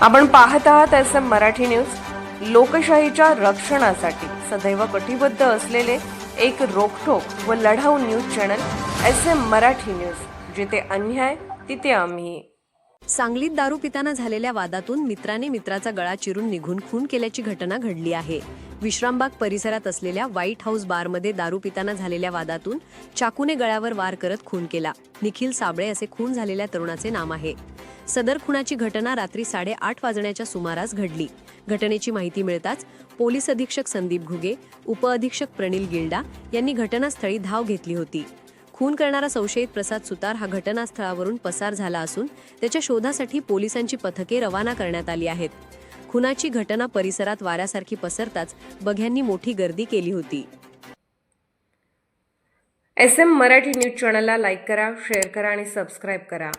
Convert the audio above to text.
आपण पाहत आहात एस एम मराठी न्यूज. लोकशाहीच्या रक्षणासाठी सदैव कटिबद्ध असलेले एक रोखोक व लढाऊ news channel S M Marathi news. जिथे अन्याय तिथे आम्ही. सांगलीत दारू पिताना झालेल्या वादातून मित्राने मित्राचा गळा चिरून निघून खून केल्याची घटना घडली आहे. विश्रामबाग परिसरात असलेल्या व्हाईट हाऊस बारमध्ये दारू पिताना झालेल्या वादातून चाकूने गळ्यावर वार करत खून केला. निखिल साबळे असे खून झालेल्या तरुणाचे नाम आहे. सदर खुनाची घटना रात्री साडेआठ वाजण्याच्या सुमारास घडली. घटनेची माहिती मिळताच पोलीस अधीक्षक संदीप घुगे उपअधीक्षक प्रणिल गिल्डा यांनी घटनास्थळी धाव घेतली होती. खून करणारा संशयित प्रसाद सुतार हा घटनास्थळावरून पसार झाला असून त्याच्या शोधासाठी पोलिसांची पथके रवाना करण्यात आली आहेत. खुनाची घटना परिसरात वाऱ्यासारखी पसरताच बघ्यांनी मोठी गर्दी केली होती. एस एम मराठी न्यूज चॅनलला लाईक करा शेअर करा आणि सबस्क्राईब करा.